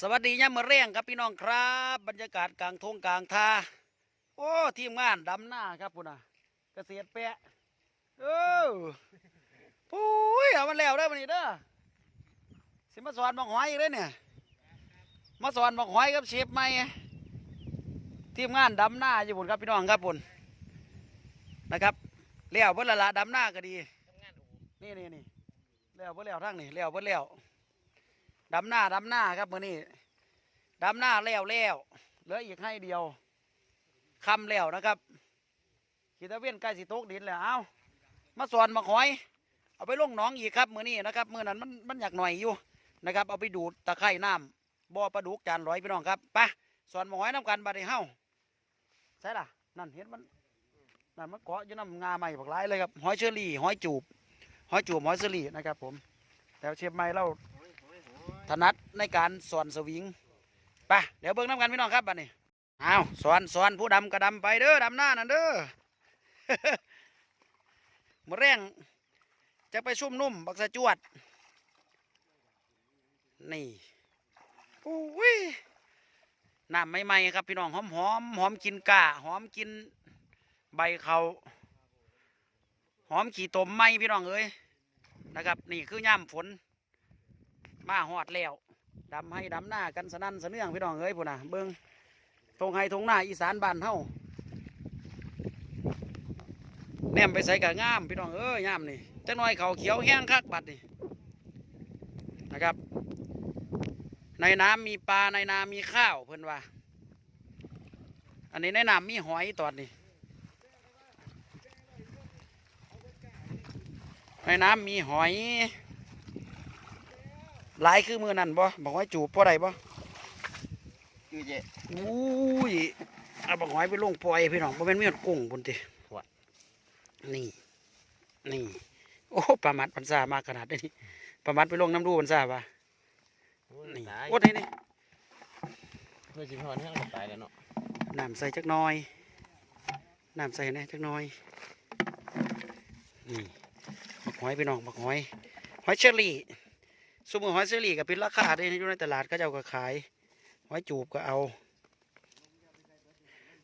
สวัสดีย่ามาเร่งครับพี่น้องครับ บรรยากาศกลางทงกลางทาโอ้ทีมงานดำหน้าครับพุ่นน่ะเกษตรแปะเออปุ้ยเอามันแล้วได้อมันนี่เด้อสิมาสอนบักหอยอีกเลยเนี่ยมาสอนบักหอยกับเชฟใหม่ทีมงานดำหน้าอยู่พุ่นครับพี่น้องครับพุ่นนะครับเลี้ยวเพิ่นละละดำหน้าก็ดีนี่นี่นี่เลี้ยวเพิ่นเลี้ยวทางนี่เลี้ยวเพิ่นเลี้ยว ดำหน้าดำหน้าครับมือนี้ดำหน้าแล้วแล้วเหลืออีกให้เดียวคำแล้วนะครับขีตะเวียนใกล้สิตกดินแล้วเอามาสอนมาหอย เอาไปลงหนองอีกครับมือนี้นะครับมือนั้นมันมันอยากหน่อยอยู่นะครับ เอาไปดูดตะไคร่น้ำบ่อปลาดุกจานร้อยพี่น้องครับไปสอนมาหอยน้ำกันบัดนี้เฮ้าใช่ล่ะนั่นเห็นมันนั่นมันเกาะอยู่น้ำงาใหม่บักหลายเลยครับหอยเชอรี่หอยจูบหอยจูบหอยเชอรี่นะครับ ผม แต่เชฟใหม่เรา ถนัดในการสอนสวิงไปเดี๋ยวเบิ่งน้ำกันพี่น้องครับบัดนี้เอาสอนสอนผู้ดำกระดำไปเด้อดำหน้านั่นเด้อมาเร่งจะไปชุ่มนุ่มบักสะจวด นี่อุ้ยน้ำใหม่ๆครับพี่น้องหอมหอมหอมกินกาหอมกินใบเขาหอมขี่ตมไหมพี่น้องเอ้ยนะครับ นี่คือย่ำฝน มาหอดแล้วดำให้ดำหน้ากันสนั่นสะเนื่องพี่น้องเอ้ยพุ่นน่ะเบิ้งทงไห้ทงหน้าอีสานบ้านเฮาแนมไปใส่กะงามพี่น้องเอ้ยงามนี่จังน้อยเขาเขียวแห้งคักบัดนี่นะครับ ในน้ำมีปลาในนามีข้าวเพิ่นว่า อันนี้ในน้ำมีหอยตอนนี้ในน้ำมีหอย หลายคือมือนั่นบ่บอกไว้จูบพ่อใดบ่คือเจอุ้ยเอาบอกไว้ไปลงปล่อยพี่น้องบ่แม่นมีหอดกุ้งพุ่นติว่ะนี่ นี่ โอ้ปลามัดพันซามากขนาดนี้ปลามัดไปลงน้ำดูพันซาป่ะนี่ตายโอ้นี่นี่เพื่อสิพอนให้เราตายแล้วเนาะน้ำใส่จักหน้อยน้ำใส่แหน่จักหน้อยนี่บักหอยพี่น้องบักหอยหอยเชอรี่ สมมือหอยเชอรี่ก็เป็นราคาได้อยู่ในตลาดก็เจ้าก็ขาย หอยจูบก็เอา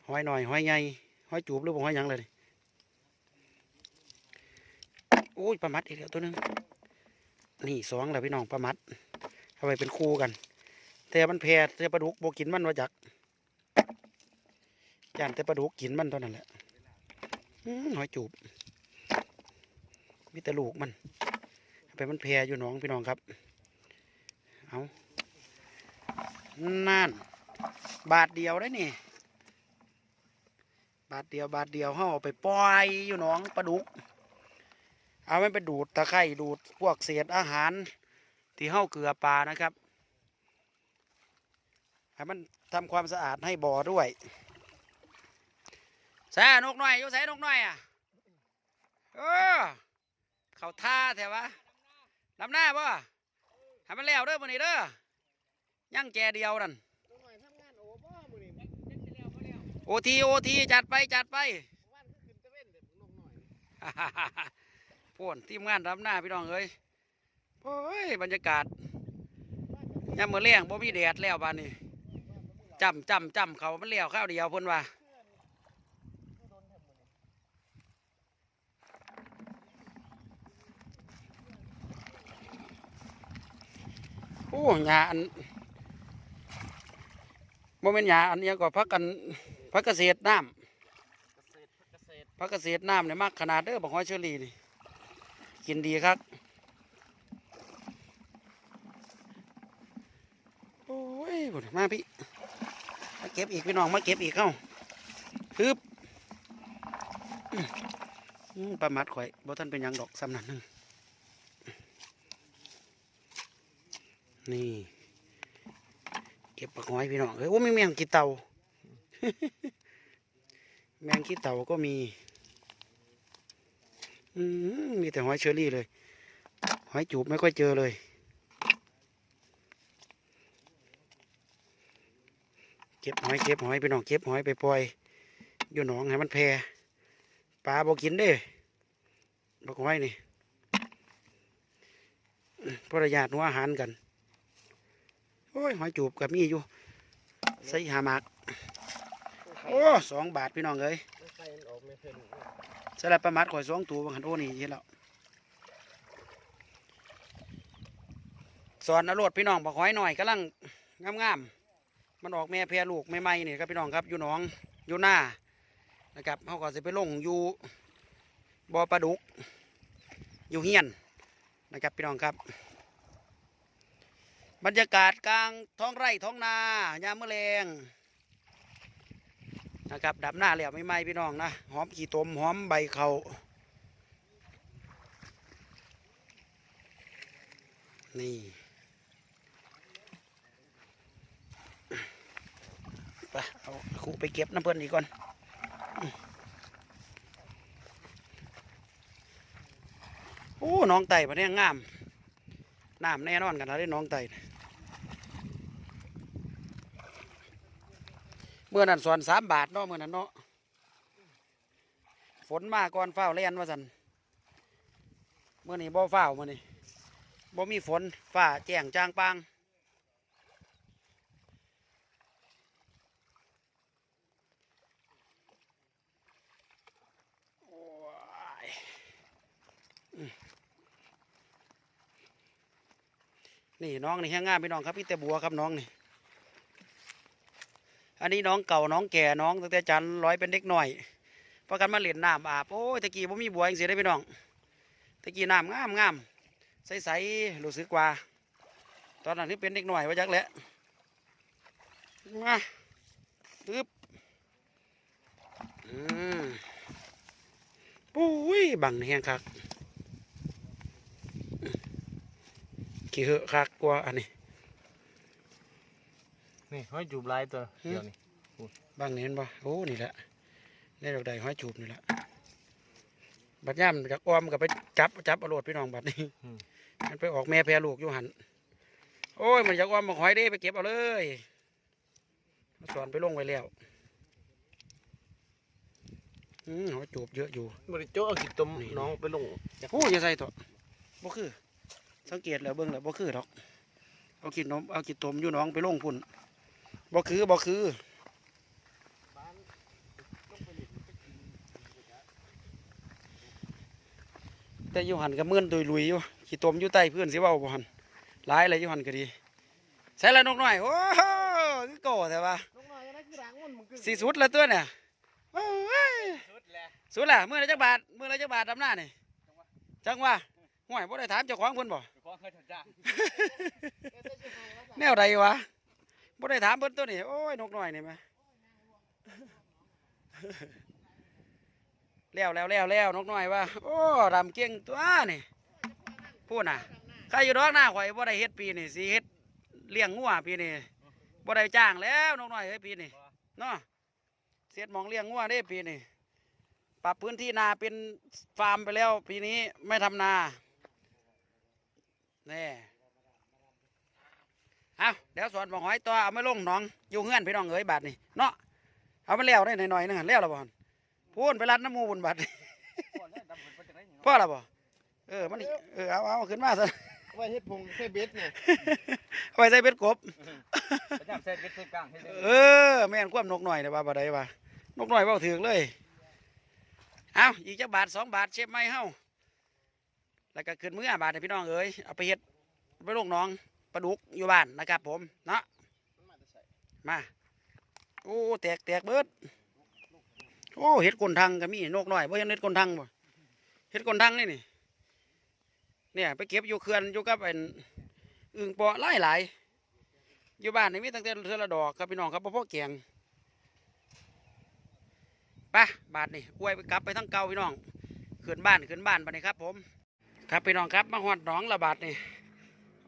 หอยหน่อย หอยใหญ่หอยจูบหรือบ่หอยยังเลยโอ้ยปลามัดอีกแล้วตัวหนึงนี่สองแล้วพี่น้องปลามัดเอาไปเป็นคู่กันแต่มันแพรแต่ปลาดุกโบกินมันว่าจักย่านแต่ปลาดุกกินมันเท่านั้นแหละหอยจูบมีแต่ลูกมันเอาไปมันแพรอยู่หนองพี่น้องครับ เอานั่น บาทเดียวได้นี่ บาทเดียวบาทเดียวเขาเอาไปปล่อยอยู่หนองปลาดุก เอามันไปดูดตะไคร่ดูดพวกเศษอาหาร ที่เฮาเกลือปลานะครับให้มันทำความสะอาดให้บ่อด้วยแซ่นกหน่อยอยู่แซ่นกหน่อยอะเออเขาท่าแถวะลำหน้าป่ะ ให้มันแล้วเด้อมันนี้เด้อยังแจเดียวนั่นโอทีโอทีจัดไปจัดไปพ่นทีมงานรำหน้าพี่น้องเอ้ยโอ้ยบรรยากาศยามมือเลี้ยงบ่มีแดดแล้วบ้านนี้จำจำจำเขามันเลี้ยวข้าวเดียวเพ่นว่า โอ้หญ้าอันบ่เป็นหญ้าอันเนี้ยก็พักกันพักเกษตรน้ำเกษตรเกษตรพักเกษตรน้ำเนี่ยมากขนาดเด้อบอกหอยเชอรี่นี่กินดีครับโอ้ยบุญมาพี่มาเก็บอีกพี่น้องมาเก็บอีกเข้าฮึบอื้ออื้อปลามัดข่อยบ่ท่านเป็นหยังดอกสำนักหนึง นี่เก็บปลาหอยพี่น้องเอ้ยโอ้มีแมงกีเต่าแมงขี้เต่าก็มีอืมีแต่หอยเชอรี่เลย หอยจูบไม่ค่อยเจอเลย เก็บหอยเก็บหอยไปน้องเก็บหอยไปปล่อย อยู่หนองให้มันแพร่ปลาบอกินเด้บอกหอยนี่พราะระยะหัวอาหารกัน โอ้อ้ยหอยจูบกับมีอยู่ใส่หามากโอ้สองบาทพี่น้องเอ้ยไม่ใส่มันออกไม่เพิ่นสลับประมาทข่อยสองตัวบางหันโอ้นี่เห็นแล้วสอนอรวดพี่น้องบอกหอยหน่อยกำลังงามๆมันออกแม่แพรลูกใหม่ๆนี่ครับพี่น้องครับอยู่หนองอยู่หน้านะครับเขาก็จะไปลงอยู่บ่อปลาดุกอยู่เฮียนนะครับพี่น้องครับ บรรยากาศกลางท้องไร่ท้องนายามมะแรงนะครับดับหน้าแล้วไม่ไหมพี่น้องนะหอมขี้ตมหอมใบเขานี่ไปเอาคู่ไปเก็บน้ำเพิ่อนอีกก่อนโอ้น้องไต่ประเนี้ยงามน้ำแน่นอนกันนะได้น้องไต่น่ะ เมื่อนั้นสอนสามบาทเนาะเมื่อนั้นเนาะฝนมาก่อนเฝ้าเล่นว่าสันเมื่อนี้บ่เฝ้ามื่อนี้บ่มีฝนฟ้าแจ้งจางปางนี่น้องนี่แห้งงามพี่น้องครับพี่แต่บัวครับน้องนี่ อันนี้น้องเก่าน้องแก่น้องตั้งแต่จันร้อยเป็นเด็กหน่อยเพราะกันมาเล่นน้ำอาบโอ้ยตะกี้ผมมีบัวเองเสียได้พี่น้องตะกี้น้ำงามงามใสใสๆรู้สึกว่า ตอนนั้นที่เป็นเด็กหน่อยว่าจักแหละมาตึ๊บอืมปุ้ยบังแห้งคักขี้เหอะคักกว่าอันนี้ นี่ห้อยจูบลายตัวเดียวนี่บางนี่เห็นบ่โอ้นี่แหละได้ดอกใดห้อยจูบนี่แหละบัดย่ำจากอ้อมกับไปจับจับเอาโลดพี่น้องบัดนี้มันไปออกแม่แพรลูกอยู่หันโอ้ยมันจากอ้อมมาหอยเด้ไปเก็บเอาเลยสอนไปลงไว้แล้วอืมหอยจูบเยอะอยู่บริโจ้เอาขี้ต้มน้องไปลงโอ้ยอย่าใส่ตัวบ่คือ สังเกตแล้วเบิ่งแล้วบ่คือดอกเอากินนมเอากินตมอยู่หน้องไปลงพุ่น บ่คือบ่คือแต่อยู่หันก็มื่นตุยลุยอยู่ขี้ตมอยู่ใต้พื้นสิเว้าบ่หันหลายอะไรอยู่หันก็ดีใส่ละนกน้อยโอ้โหคือโก้แต่ว่าน้องน้อยนั่นคือหลังมันมึงคือสิสุดละตัวเนี่ยโอ้ยสุดแหละสุดละมื้อละจักบาทมื้อละจักบาทดำหน้านี่จังว่าห่วยบ่ได้ถามเจ้าของเพิ่นบ่ของเคยถัดจ้าแนวใดวะ บ่ได้ถามเพิ่นตัวนี้โอ้ยนกน้อยนี่แหมแล้วแล้วแล้วแล้วนกน้อยว่าโอ้ดำเก่งตัวนี่พูดน่ะใครอยู่ดอกหน้าข่อยบ่ได้เฮ็ดปีนี่สิเฮ็ดเลี้ยงงัวปีนี่บ่ได้จ้างแล้วนกน้อยเอ้ยปีนี่เนาะเสียดมองเลี้ยงงัวเด้ปีนี่ปรับพื้นที่นาเป็นฟาร์มไปแล้วปีนี้ไม่ทำนาแน่ เอาเดี๋ยวสอนบอกหอยตัวเอามาลงหนองอยู่เงื่อนพี่น้องเอ๋ยบาทนี่เนาะเอามาแล้วได้หน่อยๆนึงหั่นแล้วละบ่หั่นพูนไปรัดน้ำหมูบุญบาทพ่อละบ่เออมันนี่เออเอาเอาขึ้นมาซะไว้เฮ็ดพงใส่เบ็ดเนี่ยเอาไปใส่เบ็ดกบประจำใส่เบ็ดใส่กลางให้เลยเออแม่นความนกหน่อยแต่ว่าบ่ได้ว่านกหน่อยเว้าถึกเลยเอาอีกจักบาทสองบาทเชฟไม่เฮาแล้วก็ขึ้นมื้อบาทให้พี่น้องเอ๋ยเอาไปเฮ็ดไปลงหนอง ปลาดุกอยู่บ้านนะครับผมเนาะมาโอ้แตกแตกเบิดโอ้เห็ดกลทางก็มีนกน้อยบ่เห็นเห็ดกลทางบ่เห็ดกลทางนี่นี่เนี่ยไปเก็บอยู่เขื่อนอยู่กับเป็นอึ่งปาะหลายหลายอยู่บ้านนี่มีตั้งแต่เทือละดอกครับพี่น้องครับพ่อแกงไปบาทนี่อวยไปกลับไปทั้งเก่าพี่น้องขึ้นบ้านขึ้นบ้านไปนี่ครับ ผม ครับพี่น้องครับมาหอดหนองละบาทนี่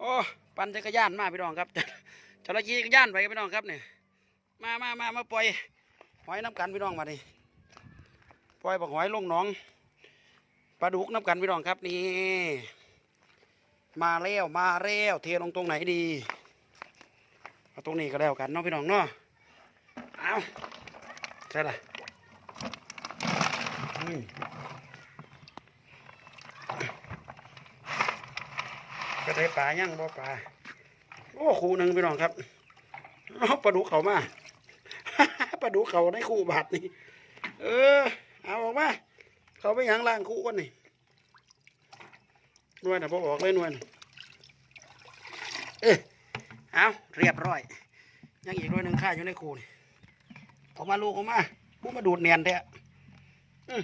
โอ้ ปั่นจักรยานมาพี่น้องครับจระเข้จักรยานไปครับพี่น้องครับเนี่ยมามามามาปล่อยหอยน้ำกันพี่น้องมาดิปล่อยบักหอยลงหนองปลาดุกน้ำกันพี่น้องครับนี่มาแล้วมาแล้วเทลงตรงไหนดีเอาตรงนี้ก็แล้วกันเนาะพี่น้องเนาะเอาใช่ละ ก็ได้ปลายังบ่ปลาโอ้คูหนึ่งพี่น้องครับเอาปลาดุเขามาปลาดุเขาในคู่บาทนี่เออ เอาออกมาเขาไปหยังล่างคู่กันนี่นวยนะพอออกเลยนวยเออเอาเรียบร้อย ยังอีกหน่วยหนึ่งค่าอยู่ในคู่นี่ออกมาลูกออกมาผู้มาดูดเนียนแท้อื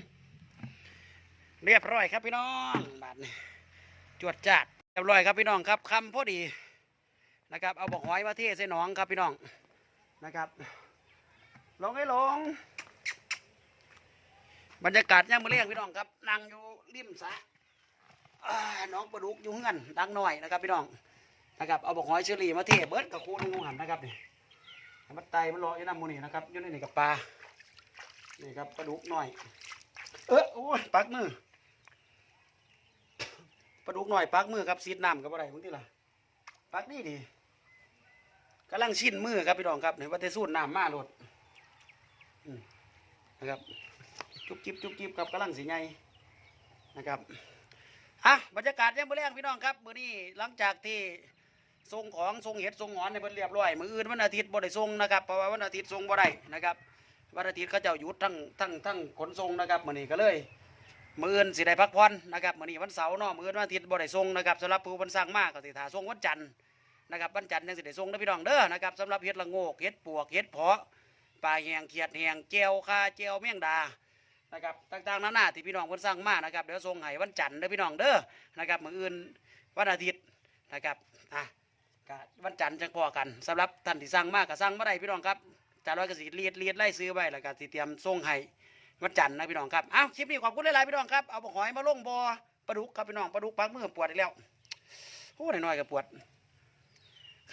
เรียบร้อยครับพี่น้องบาทนี่จวดจัด รียบร้อยครับพี่น้องครับคำพอดีนะครับ เอาบอกหอยมาเทใส่หนองครับพี่น้องนะครับลงให้ลงบรรยากาศย่างมือเลี้ยงพี่น้องครับนั่งอยู่ริมสระน้องปลาดุกอยู่เฮือนดังหน่อยนะครับพี่น้องนะครับเอาบอกหอยเชอรี่มาเทเบิร์ดกับคูนึงหันนะครับนี่มันไตมันรออยู่น้ำมูนี่นะครับอยู่ในนี่กับปลานี่ครับปลาดุกหน่อย เออโอ้ยปักมือ ลาดุกหน่อยปักมือครับซีดน้ำกับอะไรมึงที่ล่ะปักนี่ดีกำลังชินมือครับพี่น้องครับเห็นว่าจะสูดน้ำมาโลดนะครับจุบจิบจุบจิบครับกำลังสีไงนะครับอะบรรยากาศยังไม่แรงพี่น้องครับมื้อนี้หลังจากที่ส่งของส่งเห็ดส่งหงอนในเพิ่นเรียบร้อยมื้ออื่นวันอาทิตย์บ่ได้ส่งนะครับเพราะว่าวันอาทิตย์ส่งบ่ได้นะครับวันอาทิตย์เขาเจ้าหยุดทั้งทั้งทั้งขนส่งนะครับมื้อนี้ก็เลย มื้ออื่นสิได้พักผ่อนนะครับมื้อนี้วันเสาร์เนาะมื้ออื่นวันอาทิตย์บ่ได้ส่งนะครับสำหรับผู้เพิ่นสั่งมากก็สิท่าส่งวันจันทร์นะครับวันจันทร์ยังสิได้ส่งเด้พี่น้องเด้อนะครับสำหรับเห็ดละโงกเห็ดปวกเห็ดเพาะปลาแหงเขียดแหงเจียวคาเจียวเมี่ยงดานะครับต่างๆนานาที่พี่น้องเพิ่นสั่งมานะครับเดี๋ยวส่งให้วันจันทร์เด้อพี่น้องเด้อนะครับมื้ออื่นวันอาทิตย์นะครับอะก็วันจันทร์จังพอกันสำหรับท่านที่สั่งมากก็สั่งมาได้พี่น้องครับจาร้อยก็สิเรียดเรียดไล่ซื้อไว้แล้วก็สิเตรียมส่งให้ วันจันทร์นะพี่น้องครับอ้าวคลิปนี้ขอบคุณหลายๆพี่น้องครับเอาบ่หอยมาลงบ่อปลาดุกครับพี่น้องปลาดุกปักมือปวดอีกแล้วโอ้หน่อยๆก็ปวด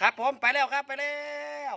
ครับผมไปแล้วครับไปแล้ว